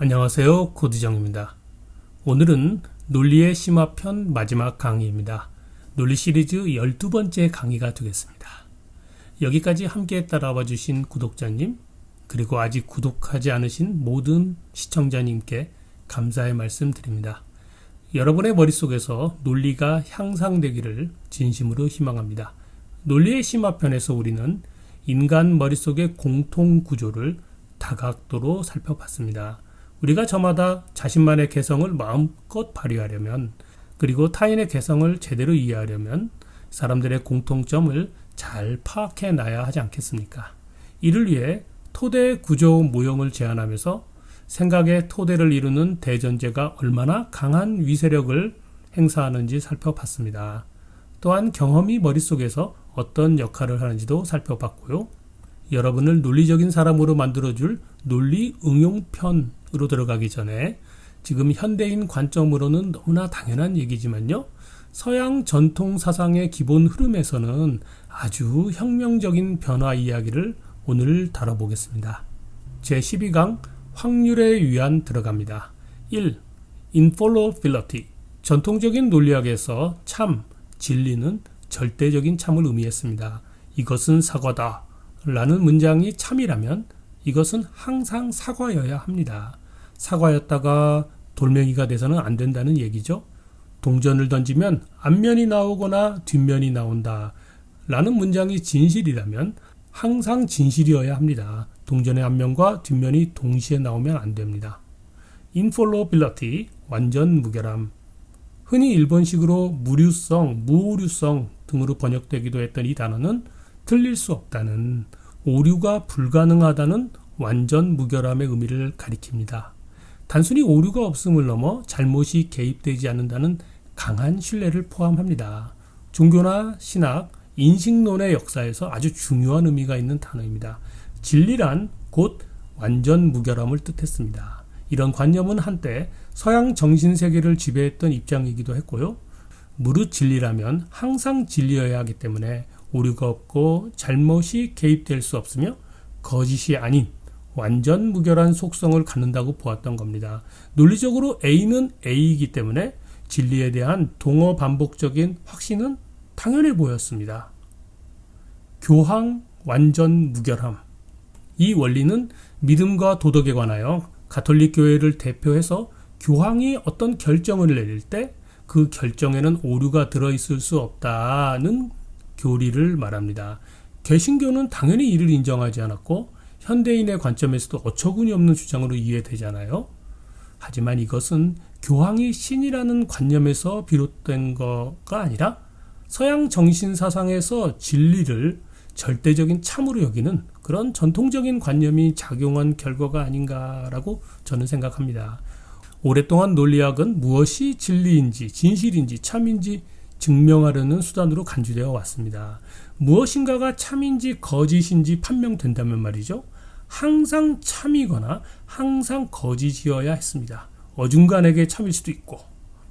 안녕하세요. 코드정입니다. 오늘은 논리의 심화편 마지막 강의입니다. 논리 시리즈 12번째 강의가 되겠습니다. 여기까지 함께 따라와 주신 구독자님, 그리고 아직 구독하지 않으신 모든 시청자님께 감사의 말씀 드립니다. 여러분의 머릿속에서 논리가 향상되기를 진심으로 희망합니다. 논리의 심화편에서 우리는 인간 머릿속의 공통 구조를 다각도로 살펴봤습니다. 우리가 저마다 자신만의 개성을 마음껏 발휘하려면 그리고 타인의 개성을 제대로 이해하려면 사람들의 공통점을 잘 파악해 놔야 하지 않겠습니까? 이를 위해 토대 구조 모형을 제안하면서 생각의 토대를 이루는 대전제가 얼마나 강한 위세력을 행사하는지 살펴봤습니다. 또한 경험이 머릿속에서 어떤 역할을 하는지도 살펴봤고요. 여러분을 논리적인 사람으로 만들어줄 논리 응용편 으로 들어가기 전에 지금 현대인 관점으로는 너무나 당연한 얘기지만요. 서양 전통 사상의 기본 흐름에서는 아주 혁명적인 변화 이야기를 오늘 다뤄보겠습니다. 제12강 확률에 위한 들어갑니다. 1. Infallibility 전통적인 논리학에서 참, 진리는 절대적인 참을 의미했습니다. 이것은 사과다. 라는 문장이 참이라면 이것은 항상 사과여야 합니다. 사과였다가 돌멩이가 돼서는 안 된다는 얘기죠. 동전을 던지면 앞면이 나오거나 뒷면이 나온다. 라는 문장이 진실이라면 항상 진실이어야 합니다. 동전의 앞면과 뒷면이 동시에 나오면 안 됩니다. infallibility, 완전 무결함. 흔히 일본식으로 무류성, 무오류성 등으로 번역되기도 했던 이 단어는 틀릴 수 없다는 오류가 불가능하다는 완전 무결함의 의미를 가리킵니다. 단순히 오류가 없음을 넘어 잘못이 개입되지 않는다는 강한 신뢰를 포함합니다. 종교나 신학, 인식론의 역사에서 아주 중요한 의미가 있는 단어입니다. 진리란 곧 완전 무결함을 뜻했습니다. 이런 관념은 한때 서양 정신세계를 지배했던 입장이기도 했고요. 무릇 진리라면 항상 진리여야 하기 때문에 오류가 없고 잘못이 개입될 수 없으며 거짓이 아닌 완전 무결한 속성을 갖는다고 보았던 겁니다. 논리적으로 A는 A이기 때문에 진리에 대한 동어 반복적인 확신은 당연해 보였습니다. 교황 완전 무결함. 이 원리는 믿음과 도덕에 관하여 가톨릭 교회를 대표해서 교황이 어떤 결정을 내릴 때 그 결정에는 오류가 들어있을 수 없다는 교리를 말합니다. 개신교는 당연히 이를 인정하지 않았고 현대인의 관점에서도 어처구니 없는 주장으로 이해되잖아요. 하지만 이것은 교황이 신이라는 관념에서 비롯된 거가 아니라 서양 정신 사상에서 진리를 절대적인 참으로 여기는 그런 전통적인 관념이 작용한 결과가 아닌가라고 저는 생각합니다. 오랫동안 논리학은 무엇이 진리인지, 진실인지, 참인지 증명하려는 수단으로 간주되어 왔습니다. 무엇인가가 참인지 거짓인지 판명된다면 말이죠. 항상 참이거나 항상 거짓이어야 했습니다. 어중간하게 참일 수도 있고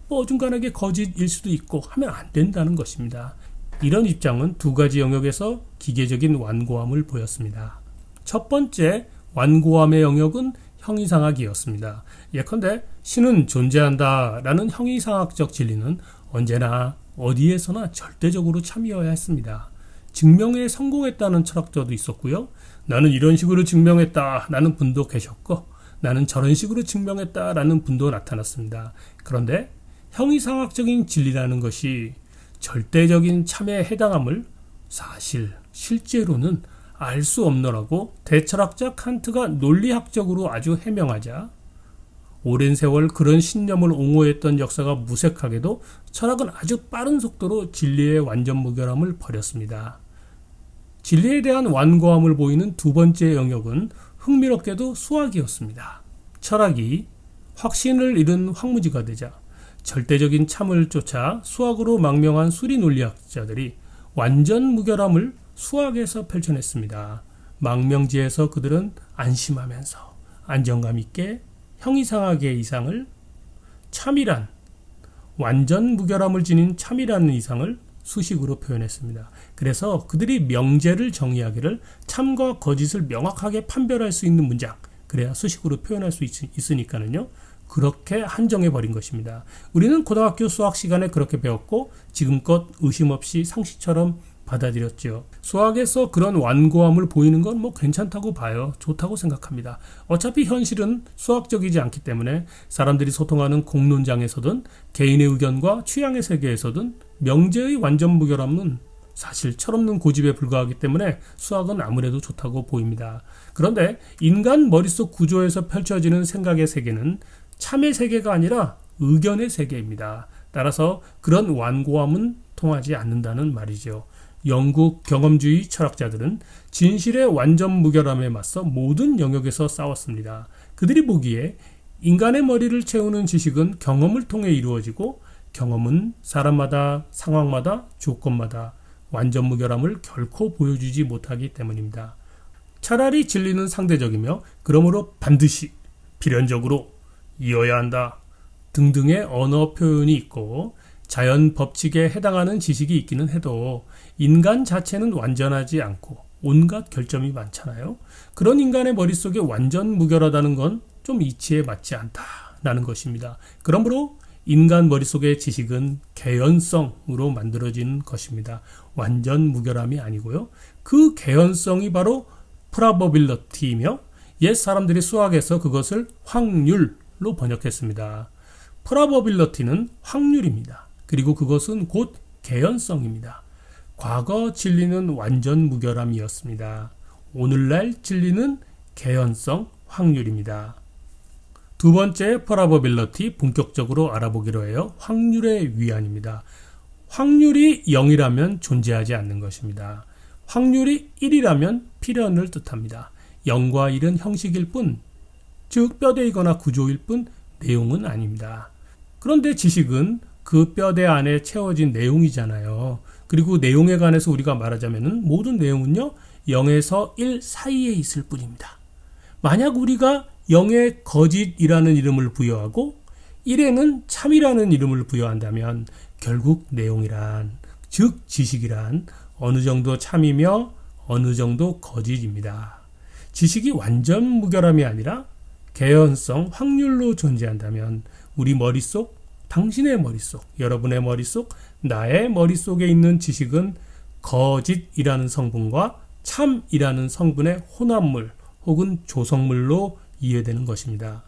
뭐 어중간하게 거짓일 수도 있고 하면 안 된다는 것입니다. 이런 입장은 두 가지 영역에서 기계적인 완고함을 보였습니다. 첫 번째 완고함의 영역은 형이상학이었습니다. 예컨대 신은 존재한다라는 형이상학적 진리는 언제나 어디에서나 절대적으로 참여해야 했습니다. 증명에 성공했다는 철학자도 있었고요. 나는 이런 식으로 증명했다 라는 분도 계셨고 나는 저런 식으로 증명했다 라는 분도 나타났습니다. 그런데 형이상학적인 진리라는 것이 절대적인 참여에 해당함을 사실 실제로는 알 수 없노라고 대철학자 칸트가 논리학적으로 아주 해명하자 오랜 세월 그런 신념을 옹호했던 역사가 무색하게도 철학은 아주 빠른 속도로 진리의 완전 무결함을 버렸습니다. 진리에 대한 완고함을 보이는 두 번째 영역은 흥미롭게도 수학이었습니다. 철학이 확신을 잃은 황무지가 되자 절대적인 참을 쫓아 수학으로 망명한 수리 논리학자들이 완전 무결함을 수학에서 펼쳐냈습니다. 망명지에서 그들은 안심하면서 안정감 있게 형이상학의 이상을 참이란 완전 무결함을 지닌 참이라는 이상을 수식으로 표현했습니다. 그래서 그들이 명제를 정의하기를 참과 거짓을 명확하게 판별할 수 있는 문장, 그래야 수식으로 표현할 수 있, 으니까는요 그렇게 한정해 버린 것입니다. 우리는 고등학교 수학 시간에 그렇게 배웠고 지금껏 의심 없이 상식처럼 받아들였죠. 수학에서 그런 완고함을 보이는 건 뭐 괜찮다고 봐요. 좋다고 생각합니다. 어차피 현실은 수학적이지 않기 때문에 사람들이 소통하는 공론장에서든 개인의 의견과 취향의 세계에서든 명제의 완전 무결함은 사실 철없는 고집에 불과하기 때문에 수학은 아무래도 좋다고 보입니다. 그런데 인간 머릿속 구조에서 펼쳐지는 생각의 세계는 참의 세계가 아니라 의견의 세계입니다. 따라서 그런 완고함은 통하지 않는다는 말이죠. 영국 경험주의 철학자들은 진실의 완전 무결함에 맞서 모든 영역에서 싸웠습니다. 그들이 보기에 인간의 머리를 채우는 지식은 경험을 통해 이루어지고 경험은 사람마다 상황마다 조건마다 완전 무결함을 결코 보여주지 못하기 때문입니다. 차라리 진리는 상대적이며 그러므로 반드시 필연적으로 이어야 한다 등등의 언어 표현이 있고 자연 법칙에 해당하는 지식이 있기는 해도 인간 자체는 완전하지 않고 온갖 결점이 많잖아요. 그런 인간의 머릿속에 완전 무결하다는 건 좀 이치에 맞지 않다라는 것입니다. 그러므로 인간 머릿속의 지식은 개연성으로 만들어진 것입니다. 완전 무결함이 아니고요. 그 개연성이 바로 probability이며 옛 사람들이 수학에서 그것을 확률로 번역했습니다. probability는 확률입니다. 그리고 그것은 곧 개연성입니다. 과거 진리는 완전 무결함이었습니다. 오늘날 진리는 개연성, 확률입니다. 두 번째 프라버빌러티 본격적으로 알아보기로 해요. 확률의 위안입니다. 확률이 0이라면 존재하지 않는 것입니다. 확률이 1이라면 필연을 뜻합니다. 0과 1은 형식일 뿐, 즉 뼈대이거나 구조일 뿐 내용은 아닙니다. 그런데 지식은 그 뼈대 안에 채워진 내용이잖아요. 그리고 내용에 관해서 우리가 말하자면 모든 내용은요, 0에서 1 사이에 있을 뿐입니다. 만약 우리가 0에 거짓이라는 이름을 부여하고 1에는 참이라는 이름을 부여한다면 결국 내용이란, 즉 지식이란 어느 정도 참이며 어느 정도 거짓입니다. 지식이 완전 무결함이 아니라 개연성, 확률로 존재한다면 우리 머릿속 당신의 머릿속, 여러분의 머릿속, 나의 머릿속에 있는 지식은 거짓이라는 성분과 참이라는 성분의 혼합물 혹은 조성물로 이해되는 것입니다.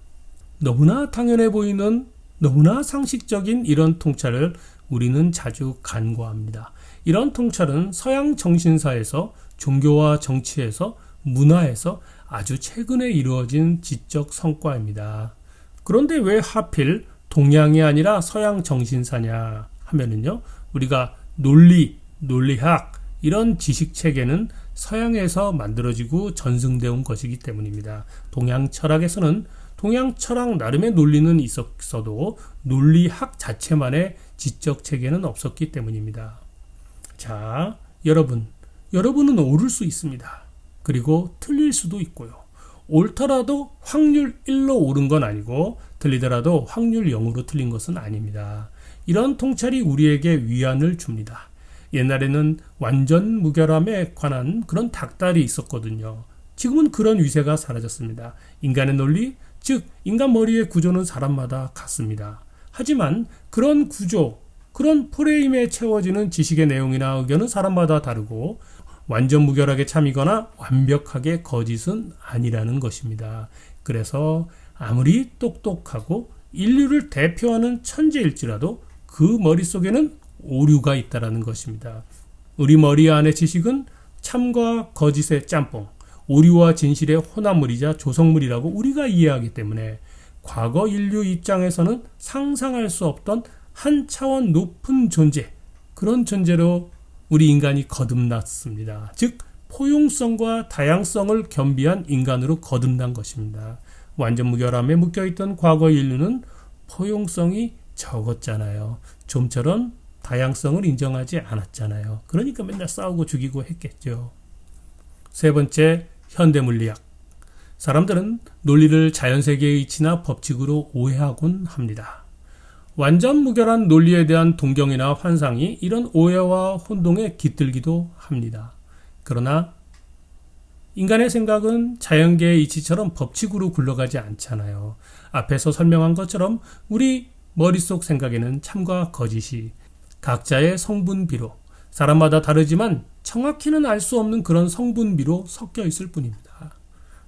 너무나 당연해 보이는 너무나 상식적인 이런 통찰을 우리는 자주 간과합니다. 이런 통찰은 서양 정신사에서 종교와 정치에서 문화에서 아주 최근에 이루어진 지적 성과입니다. 그런데 왜 하필 동양이 아니라 서양 정신사냐 하면은요, 우리가 논리, 논리학, 이런 지식 체계는 서양에서 만들어지고 전승되어 온 것이기 때문입니다. 동양 철학에서는 동양 철학 나름의 논리는 있었어도 논리학 자체만의 지적 체계는 없었기 때문입니다. 자, 여러분, 여러분은 오를 수 있습니다. 그리고 틀릴 수도 있고요. 옳더라도 확률 1로 옳은 건 아니고 틀리더라도 확률 0으로 틀린 것은 아닙니다. 이런 통찰이 우리에게 위안을 줍니다. 옛날에는 완전 무결함에 관한 그런 닭달이 있었거든요. 지금은 그런 위세가 사라졌습니다. 인간의 논리, 즉 인간 머리의 구조는 사람마다 같습니다. 하지만 그런 구조, 그런 프레임에 채워지는 지식의 내용이나 의견은 사람마다 다르고 완전 무결하게 참이거나 완벽하게 거짓은 아니라는 것입니다. 그래서 아무리 똑똑하고 인류를 대표하는 천재일지라도 그 머릿속에는 오류가 있다라는 것입니다. 우리 머리 안의 지식은 참과 거짓의 짬뽕, 오류와 진실의 혼합물이자 조성물이라고 우리가 이해하기 때문에 과거 인류 입장에서는 상상할 수 없던 한 차원 높은 존재, 그런 존재로 우리 인간이 거듭났습니다. 즉, 포용성과 다양성을 겸비한 인간으로 거듭난 것입니다. 완전 무결함에 묶여있던 과거 인류는 포용성이 적었잖아요. 좀처럼 다양성을 인정하지 않았잖아요. 그러니까 맨날 싸우고 죽이고 했겠죠. 세 번째, 현대 물리학. 사람들은 논리를 자연세계의 이치나 법칙으로 오해하곤 합니다. 완전 무결한 논리에 대한 동경이나 환상이 이런 오해와 혼동에 깃들기도 합니다. 그러나 인간의 생각은 자연계의 이치처럼 법칙으로 굴러가지 않잖아요. 앞에서 설명한 것처럼 우리 머릿속 생각에는 참과 거짓이 각자의 성분비로 사람마다 다르지만 정확히는 알 수 없는 그런 성분비로 섞여 있을 뿐입니다.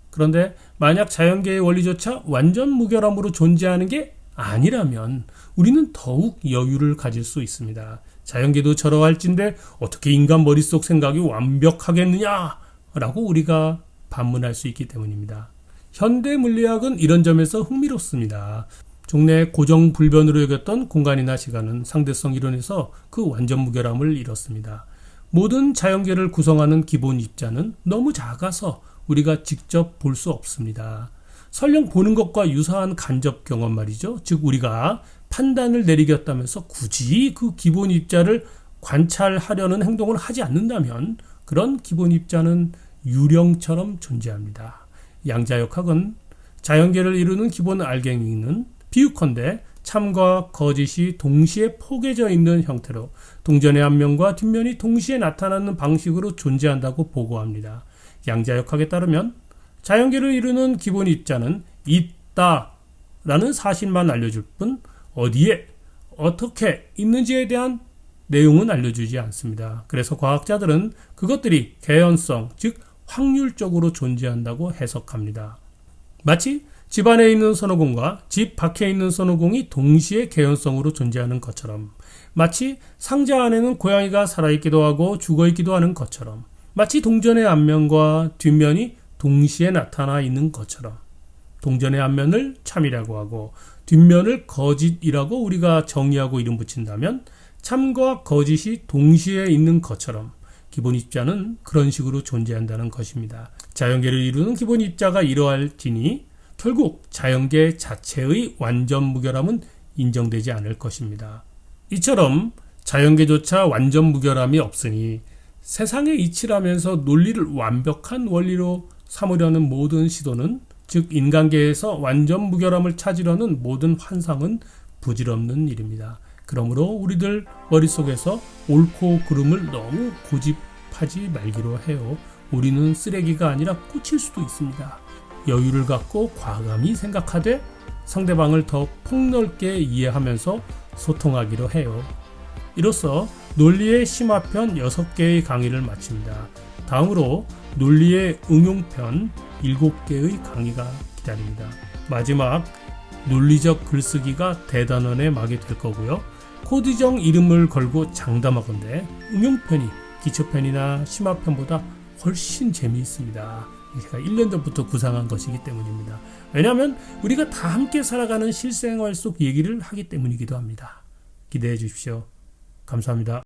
그런데 만약 자연계의 원리조차 완전 무결함으로 존재하는 게 아니라면 우리는 더욱 여유를 가질 수 있습니다. 자연계도 저러할진데 어떻게 인간 머릿속 생각이 완벽하겠느냐? 라고 우리가 반문할 수 있기 때문입니다. 현대 물리학은 이런 점에서 흥미롭습니다. 종래 고정 불변으로 여겼던 공간이나 시간은 상대성 이론에서 그 완전 무결함을 이뤘습니다. 모든 자연계를 구성하는 기본 입자는 너무 작아서 우리가 직접 볼 수 없습니다. 설령 보는 것과 유사한 간접 경험 말이죠. 즉 우리가 판단을 내리겠다면서 굳이 그 기본 입자를 관찰하려는 행동을 하지 않는다면 그런 기본 입자는 유령처럼 존재합니다. 양자역학은 자연계를 이루는 기본 알갱이는 비유컨대 참과 거짓이 동시에 포개져 있는 형태로 동전의 앞면과 뒷면이 동시에 나타나는 방식으로 존재한다고 보고합니다. 양자역학에 따르면 자연계를 이루는 기본 입자는 있다 라는 사실만 알려줄 뿐 어디에 어떻게 있는지에 대한 내용은 알려주지 않습니다. 그래서 과학자들은 그것들이 개연성, 즉 확률적으로 존재한다고 해석합니다. 마치 집 안에 있는 선호공과 집 밖에 있는 선호공이 동시에 개연성으로 존재하는 것처럼 마치 상자 안에는 고양이가 살아있기도 하고 죽어있기도 하는 것처럼 마치 동전의 앞면과 뒷면이 동시에 나타나 있는 것처럼 동전의 앞면을 참이라고 하고 뒷면을 거짓이라고 우리가 정의하고 이름 붙인다면 참과 거짓이 동시에 있는 것처럼 기본 입자는 그런 식으로 존재한다는 것입니다. 자연계를 이루는 기본 입자가 이러할 지니 결국 자연계 자체의 완전 무결함은 인정되지 않을 것입니다. 이처럼 자연계조차 완전 무결함이 없으니 세상의 이치라면서 논리를 완벽한 원리로 삼으려는 모든 시도는 즉 인간계에서 완전 무결함을 찾으려는 모든 환상은 부질없는 일입니다. 그러므로 우리들 머릿속에서 옳고 그름을 너무 고집하지 말기로 해요. 우리는 쓰레기가 아니라 꽃일 수도 있습니다. 여유를 갖고 과감히 생각하되 상대방을 더 폭넓게 이해하면서 소통하기로 해요. 이로써 논리의 심화편 6개의 강의를 마칩니다. 다음으로 논리의 응용편 7개의 강의가 기다립니다. 마지막 논리적 글쓰기가 대단원의 막이 될 거고요. 코드정 이름을 걸고 장담하건대 응용편이 기초편이나 심화편보다 훨씬 재미있습니다. 제가 1년 전부터 구상한 것이기 때문입니다. 왜냐하면 우리가 다 함께 살아가는 실생활 속 얘기를 하기 때문이기도 합니다. 기대해 주십시오. 감사합니다.